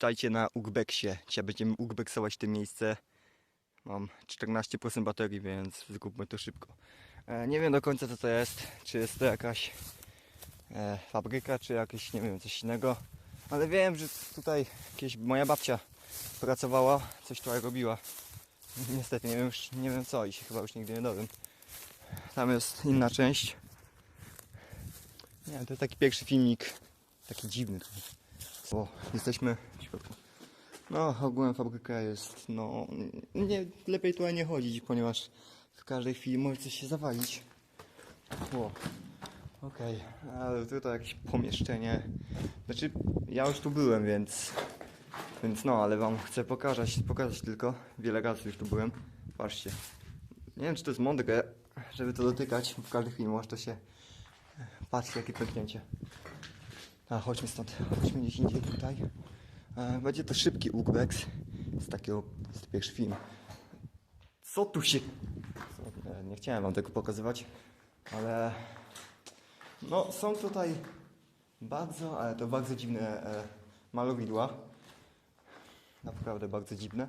Witajcie na Ugbeksie. Dzisiaj będziemy ugbeksować to miejsce. Mam 14% baterii, więc zgubmy to szybko. E, nie wiem do końca co to jest. Czy jest to jakaś e, fabryka, czy jakieś, nie wiem, coś innego. Ale wiem, że tutaj moja babcia pracowała, coś tutaj robiła. Niestety nie wiem, już, nie wiem co i się chyba już nigdy nie dowiem. Tam jest inna część. Nie, to jest taki pierwszy filmik. Taki dziwny trochę. O, jesteśmy w środku. No, ogółem fabryka jest, no, nie, lepiej tutaj nie chodzić, ponieważ w każdej chwili może coś się zawalić. O, okej, ale tutaj jakieś pomieszczenie. Znaczy, ja już tu byłem, więc, więc no, ale wam chcę pokazać, pokazać tylko. Wiele razy już tu byłem. Patrzcie. Nie wiem, czy to jest mądre, żeby to dotykać, bo w każdej chwili może to się... Patrzcie, jakie pęknięcie. A, chodźmy stąd, chodźmy gdzieś indziej tutaj. E, Będzie to szybki Ugbex z takiego, jest pierwszy film. Co tu się... Co, e, nie chciałem wam tego pokazywać, ale... No, są tutaj bardzo, ale to bardzo dziwne e, malowidła. Naprawdę bardzo dziwne.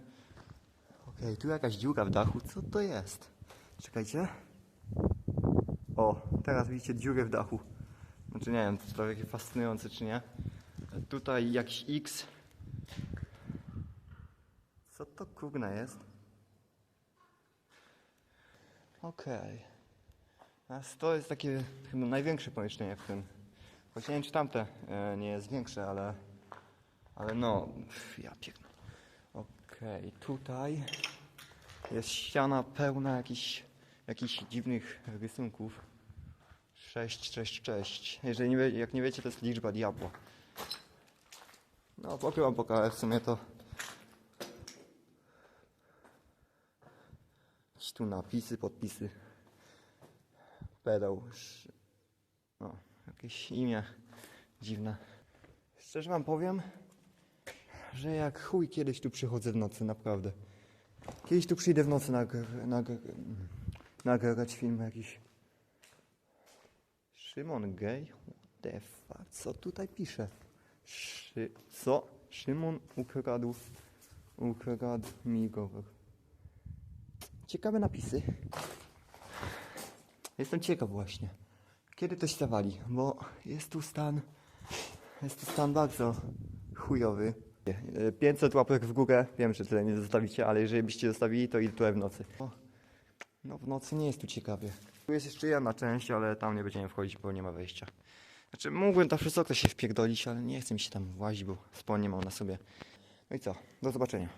Okej, tu jakaś dziura w dachu, co to jest? Czekajcie. O, teraz widzicie dziurę w dachu. Znaczy nie wiem, to takie fascynujące czy nie. Tutaj jakiś X. Co to kurna jest? Okej. Okay. To jest takie chyba największe pomieszczenie w tym. Choć nie wiem czy tamte e, nie jest większe, ale... Ale no, ja pierdolę. Okej, tutaj jest ściana pełna jakichś, jakichś dziwnych rysunków. 6, 6, 6. Jeżeli nie wie, jak nie wiecie, to jest liczba diabła. No, wam pokazać w sumie to. Jakieś tu napisy, podpisy. Pedał. No, jakieś imię dziwne. Szczerze wam powiem, że jak chuj kiedyś tu przychodzę w nocy, naprawdę. Kiedyś tu przyjdę w nocy nagr- nagr- nagrać film jakiś. Szymon gay? What the fuck? Co tutaj pisze? Szy... Co? Szymon ukradł... Ukradł mi. Ciekawe napisy. Jestem ciekaw właśnie. Kiedy to się zawali? Bo jest tu stan... Jest tu stan bardzo chujowy. E, 500 łapek w górę. Wiem, że tyle nie zostawicie, ale jeżeli byście zostawili, to i tutaj w nocy. No w nocy nie jest tu ciekawie. Tu jest jeszcze jedna część, ale tam nie będziemy wchodzić, bo nie ma wejścia. Znaczy mógłbym tam przez okno się wpierdolić, ale nie chcę mi się tam włazić, bo spodnie mam na sobie. No i co? Do zobaczenia.